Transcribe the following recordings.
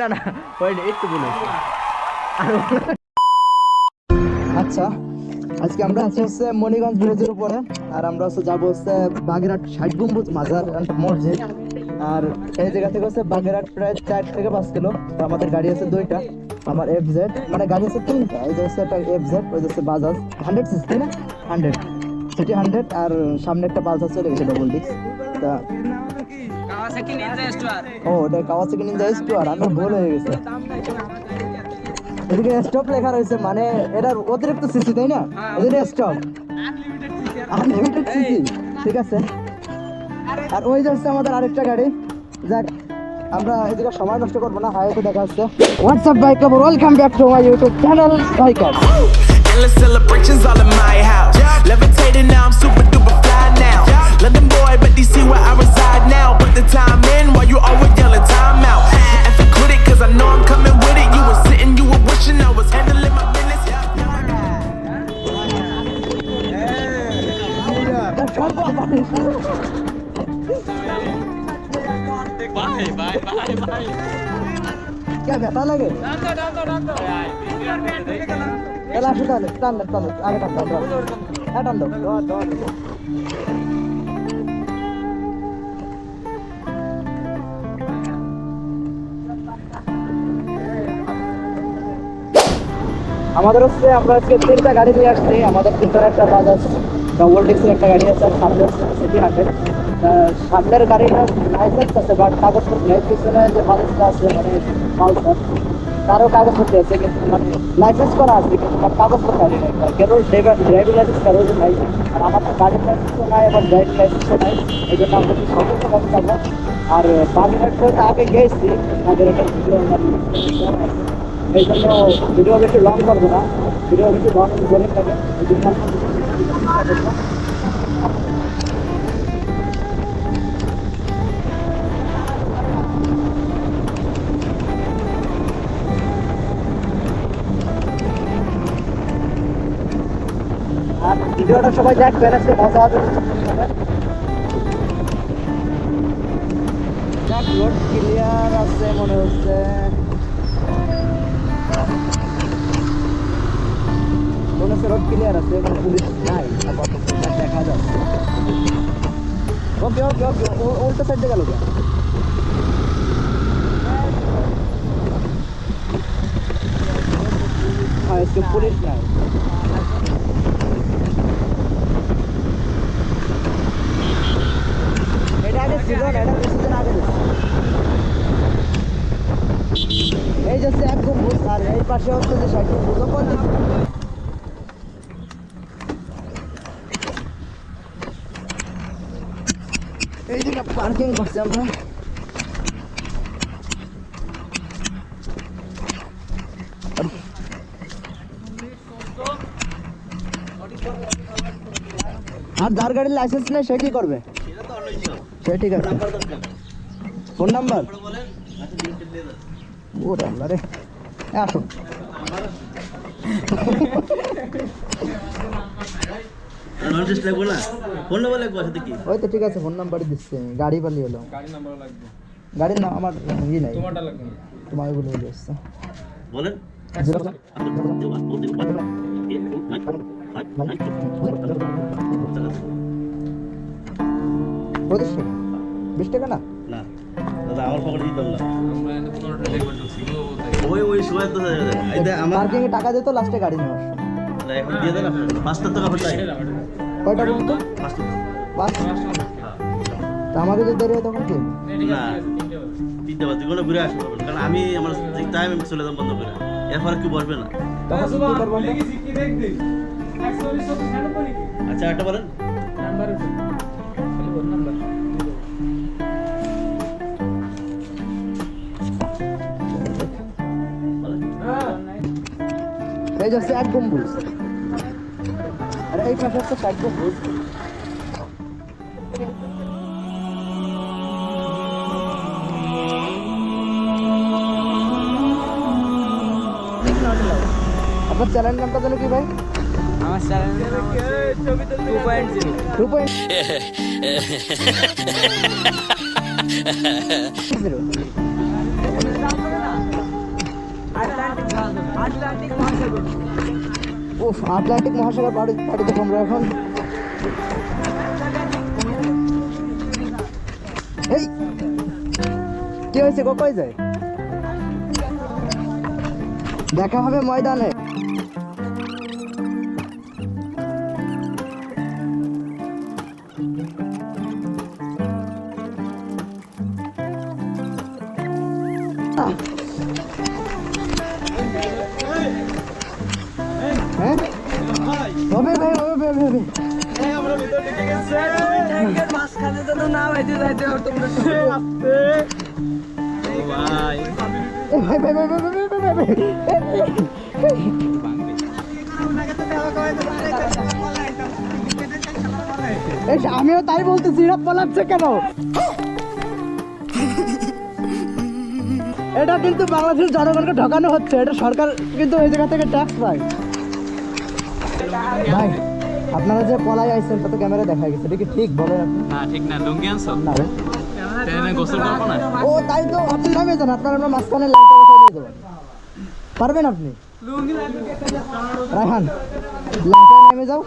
না না, হয়নি, একটু ভুল আচ্ছা আজকে আমরা আছি হচ্ছে মণিগঞ্জ ব্রিজের উপরে, আর আমরা হচ্ছে যাব হচ্ছে বাগেরহাট ষাট গম্বুজ মাজার মসজিদ। আর এই জায়গা থেকে হচ্ছে বাগেরহাট প্রায় চার থেকে পাঁচ কিলো, তো আমাদের গাড়ি আছে দুইটা, আমার এফ জেড মানে গাড়ি আছে তিনটা, এই যে হচ্ছে একটা এফ জেড ওই হচ্ছে বাজাজ। হান্ড্রেড সিক্স তাই না? হান্ড্রেড সিটি হান্ড্রেড আর সামনে একটা বাজাজ চলে গেছে ডবল ডিক্স তা ও ওটা কাওয়াসাকি নিনজা স্টোয়ার আমার ভুল হয়ে গেছে। এদিকে স্টপ লেখা রয়েছে মানে এটার অতিরিক্ত সিসি তাই না? এদিকে স্টপ আনলিমিটেড সিসি ঠিক আছে। আর ওই যে হচ্ছে আমাদের আরেকটা গাড়ি। যাক আমরা এদিকে সময় নষ্ট করব না হাইওয়ে দেখা হচ্ছে। WhatsApp bike welcome back to my YouTube channel biker क्या আমাদের হচ্ছে আমরা আজকে তিনটা গাড়ি নিয়ে আসছি। আমাদের ভিতরে একটা বাজাজ ডবল ডিক্সের একটা গাড়ি আছে আর সামনে সিটি হান্ড্রেড। সামনের গাড়িটা লাইসেন্স আছে বাট কাগজপত্র নেই পিছনে যে বাজাজটা আছে মানে মালসার তারও কাগজপত্র আছে, কিন্তু মানে লাইসেন্স করা আছে, কিন্তু তার কাগজপত্র আছে। না কেন ড্রাইভিং লাইসেন্স কারও নাই। আর আমার তো গাড়ির লাইসেন্সও নাই, আমার ড্রাইভিং লাইসেন্সও নাই, এই জন্য আমরা একটু সতর্ক ভাবে যাব আর বাগেরহাট তো আগে গেছি আমাদের একটা ভিডিও এই জন্য ভিডিও বেশি লং করব না। ভিডিও বেশি লং করে থাকে ভিডিওটা সবাই দেখবেন, আজকে মজা হবে। মনে হচ্ছে। মনে হচ্ছে রোড ক্লিয়ার আছে কোনো পুলিশ নাই দেখা যাচ্ছে। হ্যাঁ পুলিশ নাই এটা আগে ছিল না এটা কিছুদিন আগে ছিল। এই যে হচ্ছে এক গম্বুজ আর এই পাশে হচ্ছে যে ষাট গম্বুজ ও কোন দিকে? এই দিকে পার্কিং করছি আমরা আর যার গাড়ির লাইসেন্স নেই সে কি করবে সে ঠিক আছে ফোন নাম্বার ও রান্না রে এ, আসো নলেজ লাগবে না ফোন নাম্বার লাগবে সাথে কি ওই তো ঠিক আছে ফোন নাম্বারই দিচ্ছে গাড়ি নাম্বার লাগবে। গাড়ির নাম আমার ই নাই। তোমারটা লাগবে তোমার বলে বলেন। বিশ টাকা না? না দাদা আমার পকেটে দিতাম না। সময় তো আমার পার্কিং এ টাকা দিত লাস্টে গাড়ি নেওয়ার। এখন দিয়ে দেন আপনি। পাঁচটার টাকা ফেলাই কয়টা বলুন তো। পাঁচটা আমাকে যদি দেরি হয় তখন কি? না তিনটে বাজে কোনো ঘুরে আসব কারণ আমি আমার টাইম আমি চলে যাব বন্ধ করে। এরপর কি বসবে না? তখন কি করব আচ্ছা একটা বলেন। এই যে হচ্ছে এক গম্বুজ। আর এই পাশে হচ্ছে ষাট গম্বুজ। আপনার চ্যানেল নামটা জানো কি ভাই? আমার হচ্ছে two point zero two point zero ও আটলান্টিক মহাসাগর পাড়ি, পাড়িতে তোমরা এখন। এই, কি হয়েছে? কখন যায়। দেখা হবে ময়দানে। আমিও তাই বলতেছি, এরা পালাচ্ছে কেন? এটা কিন্তু বাংলাদেশের জনগণকে ঠকানো হচ্ছে, এটা সরকার কিন্তু এই জায়গা থেকে ট্যাক্স পায়। আপনারা যে পলাই আইছেন তা তো ক্যামেরা দেখা গেছে। এটা কি ঠিক বলেন আপনি? না ঠিক না লুঙ্গি আনছো? না। ট্রেনে গোসল করব না? ও তাই তো আপনি নামে যান আপনার আমরা মাঝখানে লাইনটা বসে দিয়ে দেবেন পারবেন আপনি? রায়হান লাইনটা নেমে যাও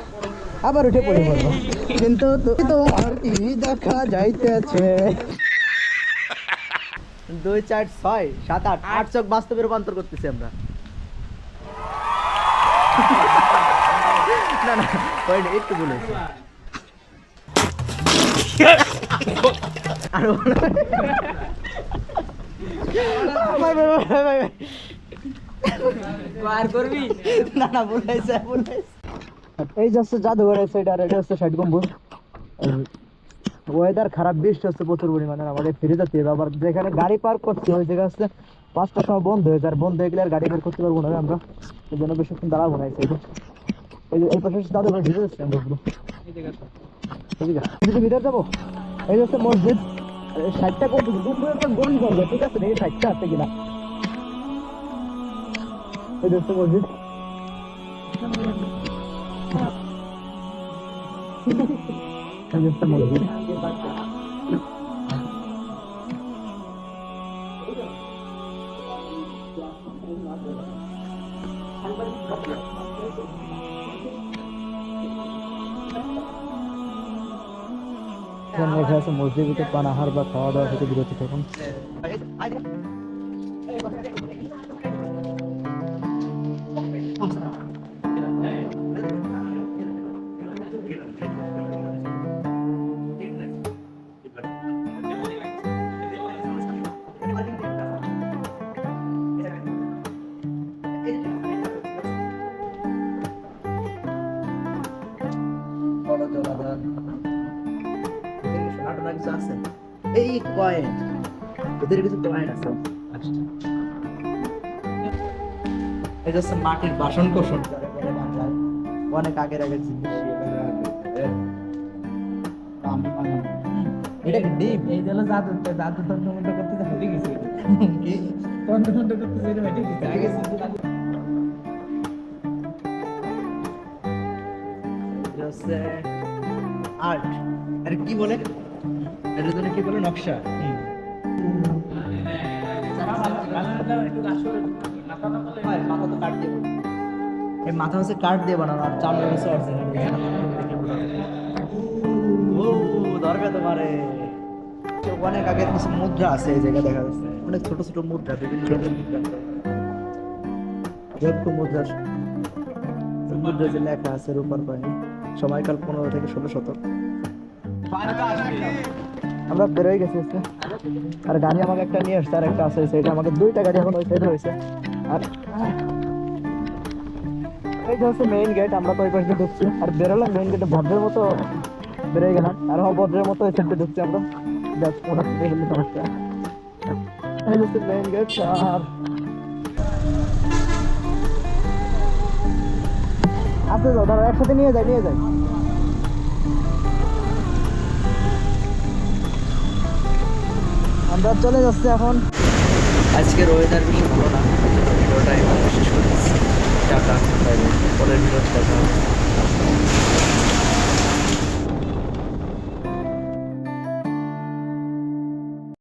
আবার উঠে পড়ে পড়ব। কিন্তু তো আর কি দেখা যাইতেছে। দুই চার ছয় সাত আট আট চোখ বাস্তবে রূপান্তর করতেছি আমরা। না না একটু বলেছি আরও ভাই, ভাই, ভাই, ভাই, ভাই। করবি? না না বলাইছে বলাইছে এই যাচ্ছে জাদুঘর সাইড আর এটা হচ্ছে ষাট গম্বুজ। ওয়েদার খারাপ বৃষ্টি হচ্ছে প্রচুর পরিমাণে আমাদের ফিরে যেতে হবে আবার যেখানে গাড়ি পার্ক করছি ওই জায়গা হচ্ছে পাঁচটার সময় বন্ধ হয়ে যায়। আর বন্ধ হয়ে গেলে আর গাড়ি বের করতে পারব না আমরা। এই জন্য বেশিক্ষণ দাঁড়াবো না এই সাইডে এই পাশে দাদা ভাই ভিতরে আসছে আমরা পুরো এই হচ্ছে মসজিদ। ষাটটা করবে গুম করে ঠিক আছে এই ষাটটা আছে কিনা? এই হচ্ছে মসজিদ। এই মসজিদ। Thank you. এখানে লেখা আছে মসজিদে পানাহার বা খাওয়া দাওয়া থেকে বিরতি থাকুন বড় জলাধার সোনা কিছু আছে। এই কয়েন এদের কিছু কয়েন আছে। এটা হচ্ছে মাটির বাসন কোসন যারা বলে বাংলায় অনেক আগের আগের জিনিস। এটা কি এই জন্য জাদু জাদু তন্ত্র মন্ত্র করতে হেঁটে গেছি তন্ত্র মন্ত্র করতে যেটা হেঁটে গেছি এটা হচ্ছে আর্ট আরে কি বলে? এটা জন্য কি বলে, নকশা? মাথা হচ্ছে কাঠ দিয়ে বানানো, আর হচ্ছে তোমারে। অনেক আগের কিছু মুদ্রা আছে এই জায়গায় দেখা যাচ্ছে। অনেক ছোট ছোট মুদ্রা, বিভিন্ন মুদ্রা। যোগ্য মুদ্রা মুদ্রা যে লেখা আছে রূপার কয়েন সময়কাল পনেরো থেকে ষোলো শতক। আমরা বেরোয় গেছি আর গাড়ি আমাকে একটা নিয়ে আসছে আর একটা আছে সেটা আমাকে দুইটা গাড়ি এখন ওই হয়েছে আর এই যে হচ্ছে মেইন গেট আমরা তো ওই পাশে ঢুকছি। আর বেরোলাম মেইন গেটে ভদ্রের মতো বেরোয় গেলাম। আর ভদ্রের মতো ওই সাইডে ঢুকছি আমরা। ব্যাস ওরা সমস্যা এই হচ্ছে মেইন গেট আর তো দাঁড়া একসাথে নিয়ে যাই নিয়ে যাই। আমরা চলে যাচ্ছি এখন। আজকের ওয়েদার বেশি ভালো না। ভিডিওটা এখানে শেষ করতেছি বাই। পরের ভিডিওতে দেখা